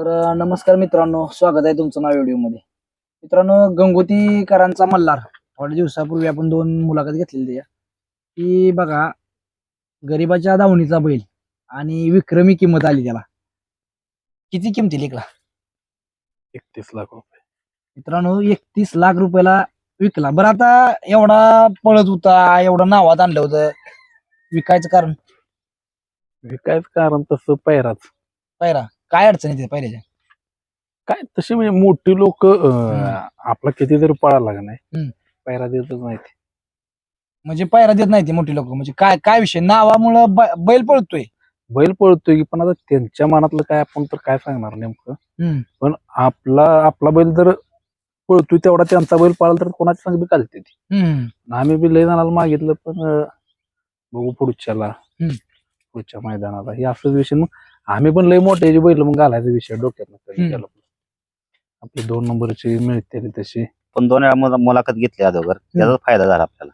तर नमस्कार मित्रांनो स्वागत आहे तुमचं नाव व्हिडिओमध्ये. मित्रांनो गंगोतीकरांचा मल्हार. थोड्या दिवसापूर्वी आपण दोन मुलाखत घेतलेली त्याच्या की बघा गरिबाच्या दावणीचा बैल आणि विक्रमी किंमत आली त्याला. किती किमती लेखला एकतीस लाख रुपये. मित्रांनो एकतीस लाख रुपयाला विकला. बरं आता एवढा पळत होता एवढं नावात आणलं होतं. विकायचं कारण? विकायचं कारण तसं पैराच. पायरा काय अडचण येते पायऱ्याच्या काय तशी म्हणजे मोठी लोक आपला किती जरी पळाला लागा नाही. हम्म. पैरा देतच नाही ते. म्हणजे पायरा देत नाही ते मोठी लोक. म्हणजे काय काय विषय? नावामुळं ब- बैल पळतोय. बैल पळतोय की पण आता त्यांच्या मनातलं काय आपण तर काय सांगणार नेमकं? हम्म. पण आपला आपला बैल जर पळतोय तेवढा त्यांचा बैल पळाला तर कोणाची संग बी चालते ती. हम्म. आम्ही बी लय जणाला मागितलं पण अं, बघू पुढच्याला. हम्म. पुढच्या मैदानाला. हे असंच विषय. मग आम्ही पण लय मोठ्याची बैल मग घालायचा विषय डोक्यात. आपली दोन नंबरची मिळते तशी. पण दोन वेळा मुला- मुलाखत घेतली अगोदर त्याचा फायदा झाला आपल्याला.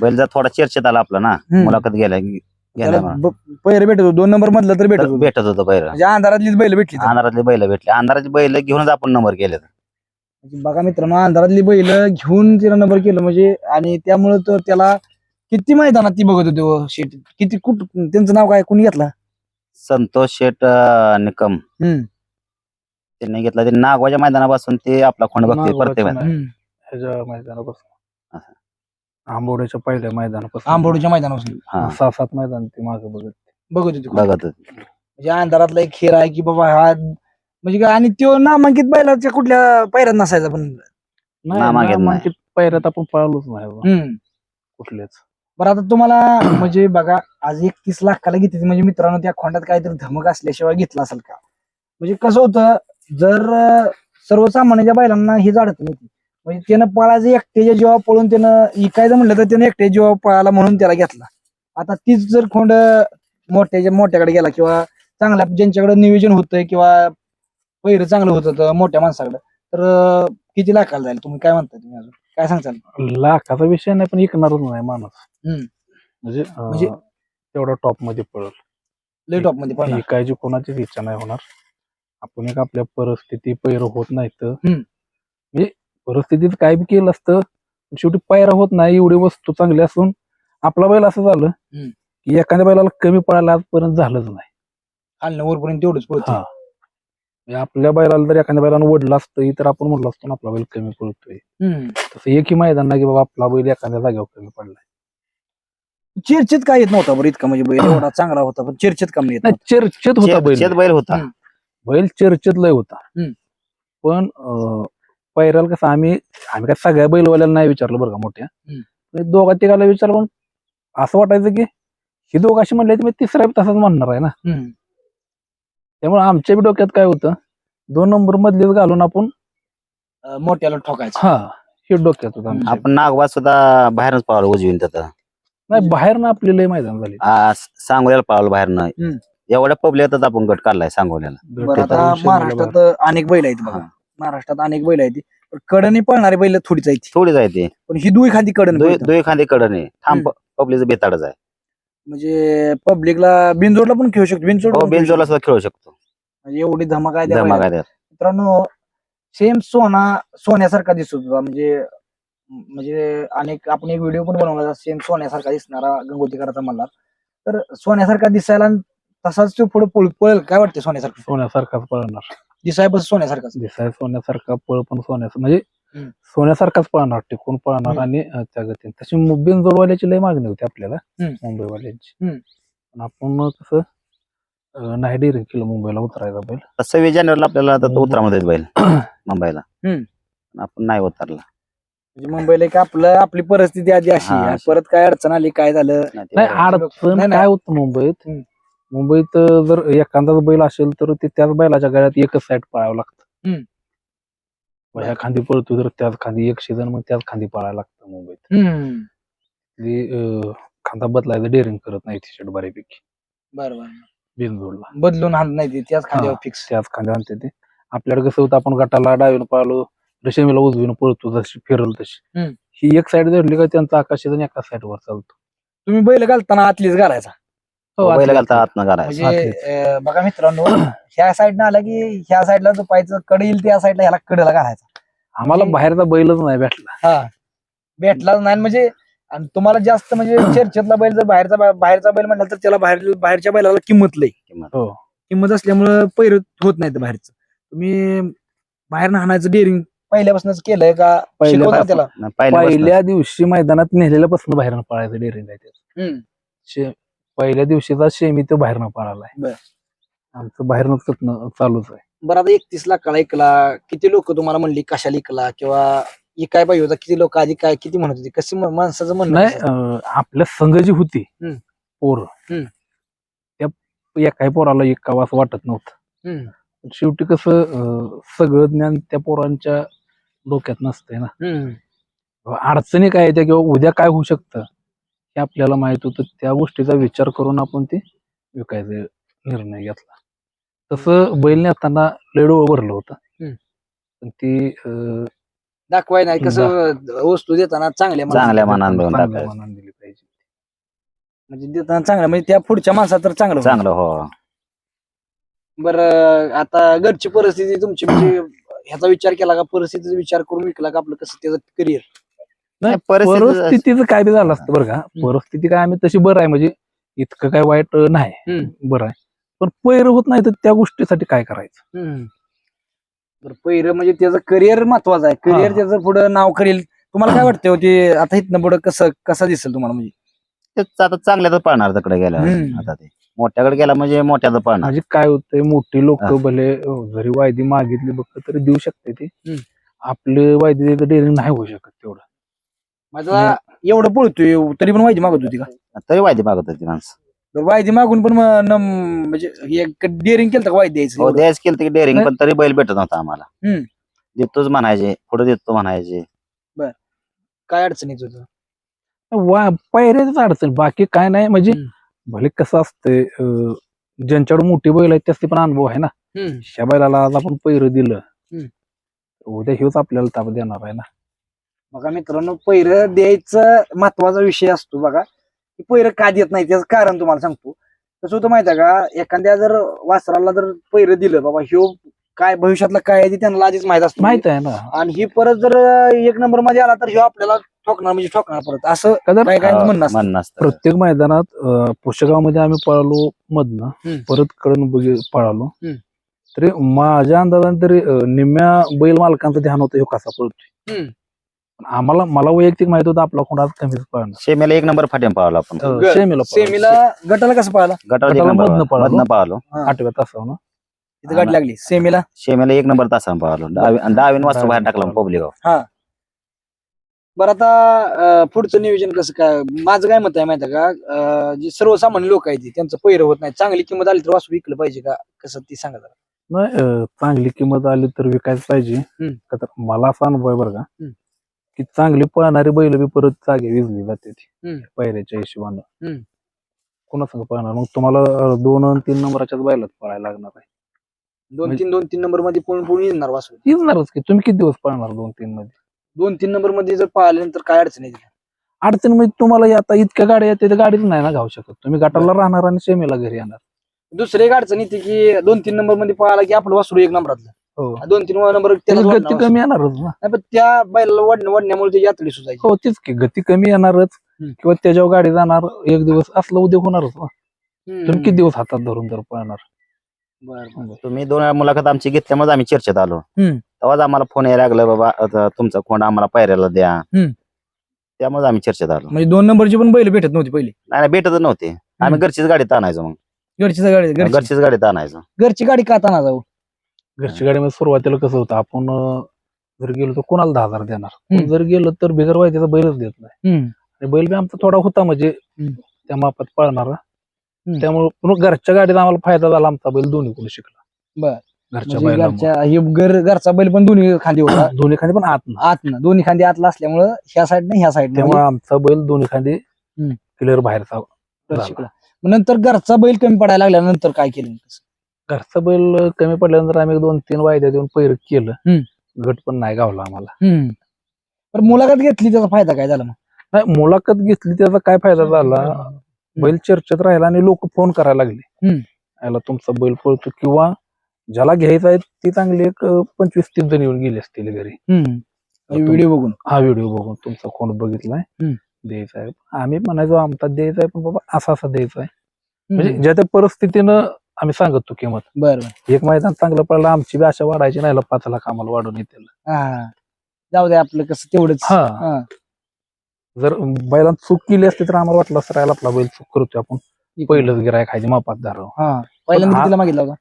बैल जर थोडा चर्चेत आला आपला ना. मुलाखत गेल्या पहिलं भेटत होतो दोन नंबर मधलं तर भेटत तर होतो. भेटत होतं बैल म्हणजे अंधारातलीच बैल भेटली तर. अंधारातले बैल भेटले. अंधाराचे बैल घेऊनच आपण नंबर केले म्हणजे बघा मित्रांनो अंधारातली बैल घेऊन तिला नंबर केलं म्हणजे आणि त्यामुळे तो त्याला किती मैदानात ती बघत होते व शेट. किती कुठ त्यांचं नाव काय? कोणी घेतला? संतोष शेठ अं, निकम हम्म. त्यांनी घेतला ते नागवाच्या मैदानापासून ते आपला खोंड बघते मैदान. हम्म. ह्याच्या मैदानापासून असं. आंबोड्याच्या पहिल्या मैदानापासून आंबोडीच्या मैदानापासून हा सहा सात मैदान ते मागे बघत बघत होते खूप. बघत होते. म्हणजे अंधारातला एक खेळ आहे की बाबा हा म्हणजे काय आणि तो नामांकित बैलाच्या कुठल्या पायऱ्यात नसायचा पण ना मागेत नाही. नाही पैऱ्यात आपण पळालोच नाही बा, हम्म. कुठलेच बरं आता तुम्हाला म्हणजे बघा आज एकतीस लाखाला घेतली म्हणजे मित्रांनो त्या खोंडात काहीतरी धमक असल्याशिवाय घेतला असेल का? म्हणजे कसं होतं जर सर्वसामान्याच्या सर्वसामान्यांच्या बैलांना हे जाडत होती म्हणजे त्यानं पळायचं एकट्याच्या जीवा पळून त्यानं इकायचं म्हणलं तर त्यानं एकट्या जेव्हा पळाला म्हणून त्याला घेतला. आता तीच जर खोंड मोठ्याच्या मोठ्याकडे गेला किंवा चांगल्या ज्यांच्याकडे नियोजन होतंय किंवा पहिरं चांगलं होतं मोठ्या माणसाकडे तर किती लाखाला जाईल? तुम्ही काय म्हणताय तुम्ही अजून? काय सांगताल? लाखाचा विषय नाही पण ऐकणारच नाही माणूस. हम्म. म्हणजे अं, म्हणजे- तेवढा टॉपमध्ये पळल. लय टॉपमध्ये पळणार. ऐकायची कोणाचीच इच्छा नाही होणार. आपण एक आपल्या परिस्थिती पैर होत नाही तर हम्म. म्हणजे परिस्थितीत काय बी केलं असतं पण शेवटी पैरा होत नाही एवढी वस्तू चांगली असून आपला बैल असं झालं हम्म. की एखाद्या बैलाला कमी पडायला आजपर्यंत झालंच नाही. खालनं वरपर्यंत तेवढंच हा. म्हणजे आपल्या बैलाला जर एखाद्या बैलानं ओढलं असतं तर आपण म्हटलं असतो ना आपला बैल कमी पडतोय हम्म. तसं एकही मैदान नाही की बाबा आपला बैल एखाद्या जागेवर कमी पडलाय. चर्चेत काय येत नव्हता बरं इतका म्हणजे बैल एवढा चांगला होता पण चर्चेत कमी येत नाही चर्चेत होता बैल. बैल होता. बैल चर्चेत लय होता. हम्म. पण पैराला कसं आम्ही आम्ही काय सगळ्या बैलवाल्याला नाही विचारलं बरं का मोठ्या. दोघा तिघाला विचारलं पण असं वाटायचं की ही दोघं अशी म्हणले मी तिसरा बी तसाच म्हणणार आहे ना. त्यामुळे आमच्या बी डोक्यात काय होतं दोन नंबर मधलेच घालून आपण अं, मोठ्याला ठोकायचं. हा हे डोक्यात होतं आमच्या. आपण नागवा सुद्धा बाहेरच पळालो उजवीन त्याचा नाही बाहेर ना आपली लय मैदान झाली. आ, सांगोल्याला पळालो बाहेरनं. हम्म. एवढ्या पब्लिकच आपण गट काढलाय सांगोल्याला. बरं आता महाराष्ट्रात अनेक बैल आहेत बघा. हा. महाराष्ट्रात अनेक बैल आहेत. पण कडनी पळणारी बैल थोडीच आहेत थोडी जायते पण ही दुई खांदी कडन दुई दुई खांदे कडन आहे. ठाम पब्लिकचं बेताडच आहे. म्हणजे पब्लिकला बिनजोडला पण खेळू शकतो बिनजोड हो बेंजोला सुद्धा खेळू शकतो. म्हणजे एवढी धमाका आहे त्या धमाका. त्यात. मित्रांनो सेम सोना सोन्यासारखा दिसत होता म्हणजे म्हणजे अनेक आपण एक व्हिडिओ पण बनवला सेम सोन्यासारखा दिसणारा गंगोतीकराचा मल्हार. तर सोन्यासारखा दिसायला आणि तसाच तो पुढे पळ पळेल. काय वाटते सोन्यासारखं? सोन्यासारखाच पळणार. दिसाय बस सोन्यासारखाच. दिसाय सोन्यासारखा पळ पण सोन्याचा. म्हणजे. सोन्यासारखाच पळणार टिकून पळणार हम्म. आणि त्या गतीने तशी मुंबईन जोडवाल्याची लय मागणी होती आपल्याला. मुंबईवाल्यांची आपण कसं नाही डेअरिंग केलं मुंबईला उतरायचा बैल सव्वीस जानेवारीला आपल्याला आता उतरामध्ये बैल मुंबईला. आपण नाही उतरला म्हणजे मुंबईला एक आपलं आपली परिस्थिती आधी अशी. परत काय अडचण आली काय झालं नाही. अडचण नाही, नाही. काय होतं मुंबईत. मुंबईत जर एखादाच बैल असेल तर ते त्याच बैलाच्या गळ्यात एकच साईड पळावं लागतं. मग ह्या खांदी पळतो तर त्याच खांदी एक सीझन मग त्याच खांदी पळायला लागतं मुंबईत. हम्म. ते, अं, खांदा बदलायचं डेअरिंग करत नाही टी शर्ट बऱ्यापैकी. बरं बरं. बिनजोडला. बदलून हात नाही ते त्याच खांद्यावर फिक्स त्याच खांद्या आणते ते. आपल्याकडे कसं होतं आपण गटाला डावीनं पळालो रेशमीला उजवीनं पळतो जशी फिरल तशी. हम्म. ही एक साईड धरली का त्यांचा आकाश आणि एका साईड वर चालतो. तुम्ही बैल घालताना आतलीच घालायचा. बैल आतल्या घालता आत. म्हणजे अं, बघा मित्रांनो ह्या साईडनं आला की ह्या साईडला झोपायचं कड येईल त्या साईडला ह्याला कडला घालायचा. आम्हाला म्हणजे- बाहेरचा बैलच नाही भेटला. हा भेटलाच नाही. म्हणजे आणि तुम्हाला जास्त म्हणजे चर्चेतला बैल जर बाहेरचा बा- बाहेरचा बैल म्हटला तर त्याला बाहेर बाहेरच्या बैलाला किंमत लई. किंमत. हो. किंमत असल्यामुळं पैर होत नाही बाहेरचं. तुम्ही बाहेर हाणायचं डेअरिंग पहिल्यापासूनच केलंय का? शिकवतात त्याला? नाही, पहिल्यापासून. पहिल्या दिवशी मैदानात नेलेल्यापासून बाहेरनं पळायचं डेअरिंग. शे- पहिल्या दिवशीचा शेमी तो बाहेरनं पळालाय. बर. आमचं बाहेरनं सुटणं चालूच आहे. बरं आता एकतीस लाखाला ऐकला. किती लोक तुम्हाला म्हणली कशाला ऐकला? किंवा काय पाहिजे होता? किती लोक आधी काय किती म्हणत होती? कशी म- माणसाचं म्हणणं नाही कसं? अं, आपल्या संघ जी होती हम्म. पोर हम्म. त्या एकाही पोराला एकावं असं वाटत नव्हतं. हम्म, शेवटी कसं अं, सगळं ज्ञान त्या पोरांच्या डोक्यात नसतंय ना. हम्म, अडचणी काय येत्या किंवा उद्या काय होऊ शकतं? हे आपल्याला माहीत होतं त्या गोष्टीचा विचार करून आपण ते विकायचा निर्णय घेतला. तसं बैल नेताना लय डोळं भरलं होतं. पण ती अं, दाखवाय नाही कसं वस्तू देताना चांगल्या माणसाला- चांगल्या मनानं देऊन चांगल्या टाकायचं. मनानं दिली पाहिजे. म्हणजे देताना चांगल्या म्हणजे त्या पुढच्या माणसात तर चांगलं. चांगलं हो. बरं आता घरची परिस्थिती तुमची म्हणजे ह्याचा विचार केला का? परिस्थितीचा विचार करून विकला का आपलं कसं त्याचं करिअर नाही, परिस्थिती परिस्थितीचं काय बी झालं असतं बरं का. परिस्थिती काय आम्ही तशी बरं आहे. म्हणजे इतकं काय वाईट नाही. बरं आहे. पण पैर होत नाही तर त्या गोष्टीसाठी काय करायचं? बरं पहिलं म्हणजे त्याचं करिअर महत्वाचं आहे. करिअर हा. त्याचं पुढं नाव करेल. तुम्हाला काय वाटतं हो ते? आता इथनं पुढं कसं कसं दिसेल तुम्हाला म्हणजे? आता चांगल्याच पळणार तिकडे हम्म. आता ते मोठ्याकडे गेला म्हणजे मोठ्याच पळणार म्हणजे काय होतंय मोठी लोक हा. भले जरी वायदी मागितली बघ तरी देऊ शकते ती. आपले वायदी डेअरिंग नाही होऊ शकत तेवढं. माझा एवढं पळतोय तरी पण माहिती मागत होती का तरी वायदी मागत होती माणसं बरं, वायदी मागून पण मग नम- म्हणजे डेअरिंग केलं का वायदी द्यायचं हो एवढं? द्यायच केलं की डेअरिंग. पण तरी बैल भेटत नव्हता आम्हाला हम्म. देतोच म्हणायचे पुढे देतो म्हणायचे काय अडचणीच होतं वा पायऱ्याच अडचण बाकी काय नाही म्हणजे हम्म. भले कसं असतंय अं, ज्यांच्याकडे मोठी बैल आहेत त्याचे पण अनुभव आहे ना हम्म. ह्या बैलाला आज आपण पैर दिलं हम्म. उद्या ह्योच आपल्याला ताप देणार आहे ना बघा मित्रांनो पैर द्यायचं महत्त्वाचा विषय असतो बघा. की पैर का देत नाही त्याचं कारण तुम्हाला सांगतो. कसं होतं माहिती आहे का? एखाद्या जर वासराला जर पैर दिलं बाबा ह्यो काय भविष्यातलं काय आहे ते त्यांना आधीच माहीत असतं. माहीत आहे ना. आणि ही परत जर एक नंबरमध्ये आला तर ह्यो आपल्याला ठोकणार म्हणजे ठोकणार परत. असं काय म्हणणं असतं? म्हणणं असतं. प्रत्येक मैदानात अं, पुष्यगावमध्ये आम्ही पळालो मधनं हम्म. परत कडन बघी पळालो. हम्म. तरी माझ्या अंदाजाने तरी अं, निम्म्या बैल मालकांचं ध्यान होतं ह्यो कसा पळतोय. हम्म. आम्हाला मला वैयक्तिक माहीत होतं आपला कोण आज कमीच पळणार. शेमेला एक नंबर फाट्यान पळालो आपण. सेमीला पळालो. सेमीला गटाला कसं पाहिला गटाला एक गटाला नंबर मधनं पळालो. मधनं पळालो. आठव्या तासावर तिथे गाडी लागली. सेमीला शेमेला एक नंबर तासानं पळालो. दहावी दहावीन वाजता बाहेर टाकला पब्लिक बरं आता अं, पुढचं नियोजन कसं काय? माझं काय मत आहे माहिती आहे का? अं, जे सर्वसामान्य लोक आहेत ते, त्यांचं पैर होत नाही. चांगली किंमत आली तर वासू विकलं पाहिजे का? कसं ती सांगा जरा. नाही अं, चांगली किंमत आली तर विकायच पाहिजे. हम्म. का तर मला असा अनुभव आहे बरं का. हम्म. की चांगली पळणारी बैल बी परत जागे विजली जाते ती. हम्म. पहिल्याच्या हिशोबानं. हम्म. कोणा संग पळणार? मग तुम्हाला अं, दोन आणि तीन नंबरच्याच बैलात पळायला लागणार आहे. दोन म्हणजे- तीन दोन तीन नंबरमध्ये पळून पळून येणार वासू येणारच की. तुम्ही किती दिवस पळणार दोन तीन मध्ये? दोन तीन नंबरमध्ये जर पाहिल्यानंतर काय अडचण येते अडचण म्हणजे तुम्हाला आता इतक्या गाड्या येते त्या गाडीच नाही ना घालू शकत. तुम्ही गटाला राहणार आणि सेमीला घरी येणार. दुसरी एक अडचण येते की दोन तीन नंबरमध्ये पळाला की आपलं वासरू एक नंबरातलं. हो. दोन तीन नंबर त्याला त्याची गती. कमी येणारच ना. नाही, पण त्या बैलाला वडण्यामुळे त्याची यात्रा सुजायची. हो तीच की गती कमी येणारच हम्म. किंवा त्याच्यावर गाडी जाणार एक दिवस असलं उद्या होणारच ना. तुम्ही किती दिवस हातात धरून तर पळणार? बरं, बरं. तुम्ही दोन वेळा मुलाखत आमची घेतल्यामुळे आम्ही चर्चेत आलो. हम्म. तेव्हाच आम्हाला फोन यायला लागला बाबा आता तुमचा कोण आम्हाला पायऱ्याला द्या. हम्म. त्यामुळे आम्ही चर्चेत आलो. म्हणजे दोन नंबरची पण बैल भेटत नव्हती पहिली? नाही नाही, भेटतच नव्हते. आम्ही घरचीच गाडीत आणायचो मग. घरची गाडी घरची घरचीच गाडीत आणायचो घरची गाडी का ताना जाऊ घरची गाडीमध्ये सुरुवातीला कसं होतं आपण जर गेलो तर कोणाला दहा हजार देणार. जर गेलो तर बिगर वायद्याचा बैलच देत नाही. आणि बैल बी आमचा थोडा होता म्हणजे. त्या मापात पळणारा. त्यामुळे घरच्या गाडीत आम्हाला फायदा झाला आमचा बैल दोन्ही कोणी शिकला. बर. घरच्या म्हणजे घरच्या घरचा बैल पण दोन्ही खांदी होता? दोन्ही खांदी पण आत ना आतनं. दोन्ही खांदी आतला असल्यामुळं ह्या साईडने ह्या साईडने त्यामुळे आमचा बैल दोन्ही खांदी. क्लिअर बाहेरचा. शिकला. नंतर घरचा बैल कमी पडायला लागल्यानंतर काय केलं? घरचा बैल कमी पडल्यानंतर आम्ही एक दोन तीन वायद्या देऊन पैर केलं. गट पण नाही गावला आम्हाला. पण मुलाखत घेतली त्याचा फायदा काय झाला मग? नाही मुलाखत घेतली त्याचा काय फायदा झाला? बैल चर्चेत राहिला आणि लोक फोन करायला लागले. याला तुमचा बैल पळतो किंवा ज्याला घ्यायचा आहे ती चांगली एक पंचवीस तीस जण येऊन गेली असतील घरी. व्हिडिओ बघून. हा व्हिडिओ बघून तुमचा कोण बघितलाय. द्यायचा आहे. आम्ही म्हणायचो आमचा द्यायचा आहे पण बाबा असा असा द्यायचा आहे. म्हणजे ज्या त्या परिस्थितीनं आम्ही सांगतो किंमत. बरं एक मैदान चांगलं पडलं आमची बी आशा वाढायची नाही पाच लाख आम्हाला वाढून येतील. हा. जाऊ दे आपलं कसं तेवढंच. हा. हा. जर बैलांना चूक केली असती तर आम्हाला वाटलं असं राहिला आपला बैल चूक करतोय आपण. पहिलंच गिराय खायची मापात धरावं हा. पहिल्यांदा हा. कितीला मागितला होता?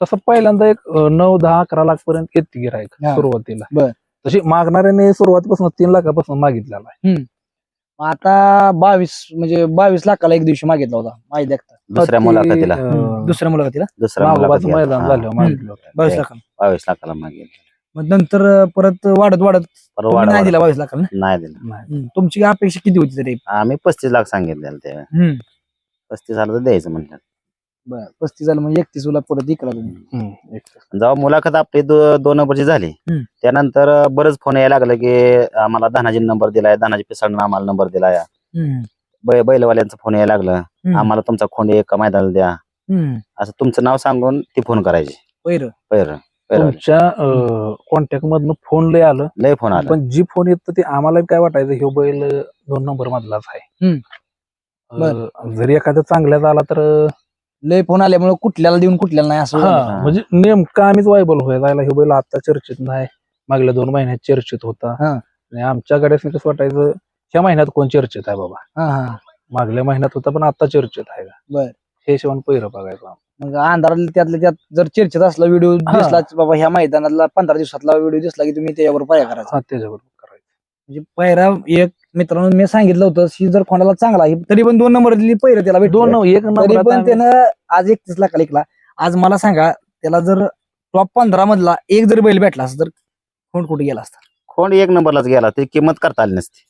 तसं पहिल्यांदा एक अं, नऊ दहा अकरा लाख पर्यंत येते गिरायक हा. सुरुवातीला. बर. तशी मागणाऱ्याने सुरुवातीपासून तीन लाखापासून मागितलेला आहे. मग आता बावीस म्हणजे बावीस लाखाला एक दिवशी मागितला होता माहिती देखता दुसऱ्या मुलाखतीला. अं, दुसऱ्या मुलाखतीला? दुसऱ्या नागोबाचं मुलाखतीला. मैदान हा, झालं मागितलं होतं. बावीस लाखाला. बावीस लाखाला मागेल मग नंतर परत वाढत वाढत. तुम्ही परवा नाही दिला बावीस लाखाला नाही दिला. हम्म. तुमची अपेक्षा किती होती तरी? आम्ही पस्तीस लाख सांगितलेलं ते. हम्म. पस्तीस आलं तर द्यायचं म्हणलं बरं. पस्तीस झालं म्हणजे एकतीस ला परत हम्म, एक जेव्हा मुलाखत आपली दो- दोन नंबरची झाली हम्म. त्यानंतर बरंच फोन यायला लागलं की आम्हाला धनाजी नंबर दिलाय धनाजी पिसाळनं आम्हाला नंबर दिलाय. हम्म. बै- बैलवाल्यांचा फोन यायला लागलं. हम्म. आम्हाला तुमचा खोंड एका मैदानाला द्या. हम्म. असं तुमचं नाव सांगून ती फोन करायची. पहिरं पैर. तुमच्या कॉन्टॅक्ट मधनं फोन लय आलं. लय फोन आला. पण जी फोन येत ते आम्हाला काय वाटायचं ह्यो बैल दोन नंबर मधलाच आहे. हम्म. अं, जरी एखाद्या चांगल्यात आला तर लय फोन आल्यामुळे कुठल्याला देऊन कुठल्याला नाही असं हा झालं. म्हणजे नेमका आम्हीच वायबल व्हायला लागला ह्यो बैल आता चर्चेत नाही. मागल्या दोन महिन्यात चर्चेत होता. हा. आणि आमच्या कसं वाटायचं ह्या महिन्यात कोण चर्चेत आहे बाबा? हा हा. मागल्या महिन्यात होता पण आता चर्चेत आहे का? बर. हे शिवाय पहिरं बघायचं मग अंधारात त्यातल्या त्यात जर चर्चेत असला व्हिडिओ हा. दिसला बाबा ह्या मैदानातला पंधरा दिवसातला व्हिडिओ दिसला की तुम्ही त्याच्यावर पाया करायचा. हा त्याच्याबरोबर करायचं. म्हणजे पहिरा एक मित्रांनो मी सांगितलं होतं की जर कोणाला चांगला आहे तरी पण दोन नंबर दिली पहिरं त्याला भेटलं. दोन एक तरी नंबरात पण आम्ही- त्यानं आज एकतीस लाखाला ऐकला आज मला सांगा त्याला जर टॉप पंधरा मधला एक जर बैल भेटला असता तर खोंड कुठे गेला असता? खोंड एक नंबरलाच गेला ती किंमत करता आली नसती.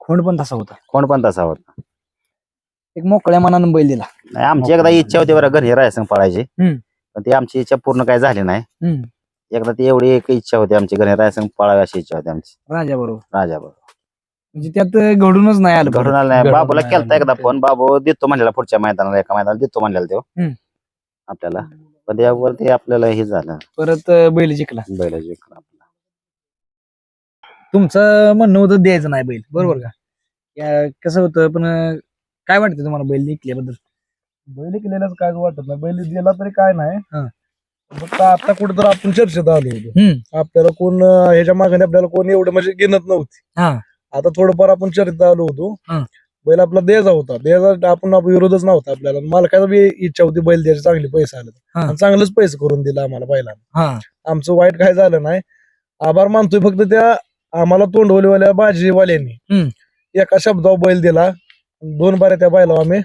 खोंड पण तसा होता. खोंड पण तसा होता. एक मोकळ्या मनानं बैल दिला. नाही आमची एकदा इच्छा होती बरं घरी राहायचं पळायची. हम्म. पण ती आमची इच्छा पूर्ण काय झाली नाही. हम्म. एकदा ती एवढी एक इच्छा होती आमची घरी राहायचं पळावी अशी इच्छा होती आमची. राजा बरोबर. राजा बरोबर. म्हणजे त्यात घडूनच नाही आलं. घडून आलं नाही. घडून बाबूला नाही केलता आलं. एकदा. फोन. बाबू देतो म्हणलेला पुढच्या मैदानाला एका मैदानाला देतो म्हणलेला तो. हम्म. आपल्याला. पण त्यावरती आपल्याला हे झालं. परत बैल जिंकला. बैलाची विक्री. तुमचं म्हणणं होतं द्यायचं नाही बैल. बरोबर का? या- कसं होतं पण अं, काय वाटतं तुम्हाला बैल जिंकल्याबद्दल बैल केलेलाच काय वाटत नाही. बैल दिला तरी काय नाही. हा. फक्त आता कुठं तर आपण चर्चेत आलो होतो. हम्म. आपल्याला कोण अं, ह्याच्या मागणी आपल्याला कोण एवढं म्हणजे गिनत नव्हती. हा. आता थोडंफार आपण चर्चेत आलो होतो. हा. बैल आपला द्यायचा होता. द्यायचा आपण आप- विरोधच नव्हता आपल्याला. मालकाचा बी इच्छा होती बैल द्यायचे चांगले पैसे आले हा. आणि चांगलेच पैसे करून दिला आम्हाला बैलांना. हा. आमचं वाईट काय झालं नाही. आभार मानतोय फक्त त्या आम्हाला तोंडवलीवाल्या भाजीवाल्यांनी हम्म. एका शब्दावर बैल दिला दोन बाऱ्या त्या बैलावर आम्ही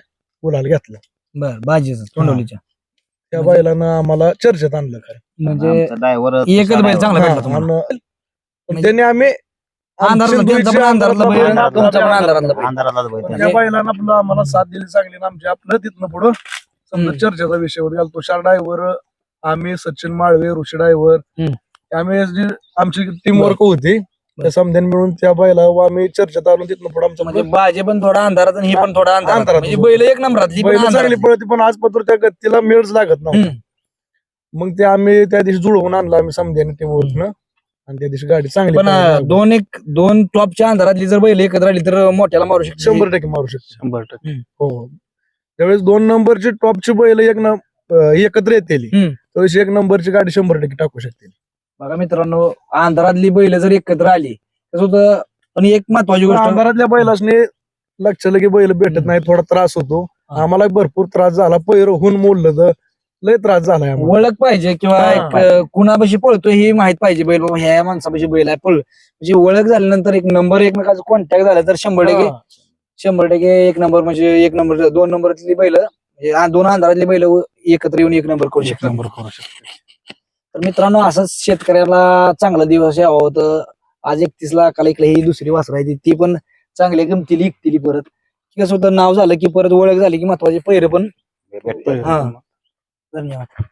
गुलाल घेतला बर बाजीच तोंडवलीच्या त्या बैलानं आम्हाला चर्चेत आणलं खरं म्हणजे आमचा एकच बैल. चांगला भेटला तुम्हाला आणि- पण म्हणजे- त्यांनी आम्ही अंधारातला आमच्या त्यांचा पण दुईच्या अंधारातला बैल, अंधारातला तुमचा पण बैल. अंधारातला बैल. अंधारातलाच बैल पण त्यांचा. त्या बैलानं आपलं आम्हाला साथ दिली चांगली आणि आमच्या आपलं तिथनं पुढं समजा हम्म. चर्चेचा विषय होता गेला तुषार ड्रायव्हर आम्ही सचिन माळवे ऋषी ड्रायव्हर हम्म. आम्ही जी आमची टीम वर्क होती त्या समध्यान मिळून त्या बैला आम्ही चर्चेत आलो तिथनं पुढे आमचं म्हणजे बाजे पण थोडा अंधारात आणि हे पण थोडा अंधारात. अंधारात. म्हणजे बैल एक नंबरातली पण बैल चांगली. पळती पण आज पत्र त्या गतीला मेळच लागत नव्हता. हम्म. मग ते आम्ही त्या दिवशी जुळवून आणलं आम्ही समध्याने टीम वर्कनं आणि त्या दिवशी गाडी चांगली पण पळाली. दोन एक दोन टॉपच्या अंधारातली जर बैल एकत्र आली तर मोठ्याला मारू शकते. शंभर टक्के मारू शकतो. शंभर टक्के. हो त्यावेळेस दोन नंबरची टॉपची बैल एक न अं, एकत्र येतील. हम्म. त्यावेळेस एक नंबरची गाडी शंभर टक्के टाकू शकते बघा मित्रांनो अंधारातली बैल जर एकत्र आली तर होतं पण एक महत्वाची गोष्ट अंधारातल्या बैलासने लक्षाला की बैल भेटत नाही थोडा त्रास होतो. आम्हाला भरपूर त्रास झाला पैर होऊन मोडलं तर लय त्रास झालाय आम्हाला ओळख पाहिजे किंवा हा. एक कुणापाशी पळतो हे माहीत पाहिजे बैल बाबा ह्या माणसापाशी बैल आहे पळ म्हणजे ओळख झाल्यानंतर एक नंबर एकमेकाचा कॉन्टॅक्ट झाला तर शंभर टक्के हा. शंभर टक्के एक नंबर म्हणजे एक नंबर दोन नंबरातली बैल म्हणजे आ- दोन अंधारातली बैल एकत्र येऊन एक नंबर करू एक शकतात नंबर करू शकतो तर मित्रांनो असंच शेतकऱ्याला चांगला दिवस यावा होतं. आज एकतीस लाखाला इकडे ही दुसरी वासर आहे ती पण चांगल्या गमतीली इकतीली परत. कसं होतं नाव झालं की परत ओळख झाली की महत्त्वाचे पैरे पण. हा. धन्यवाद.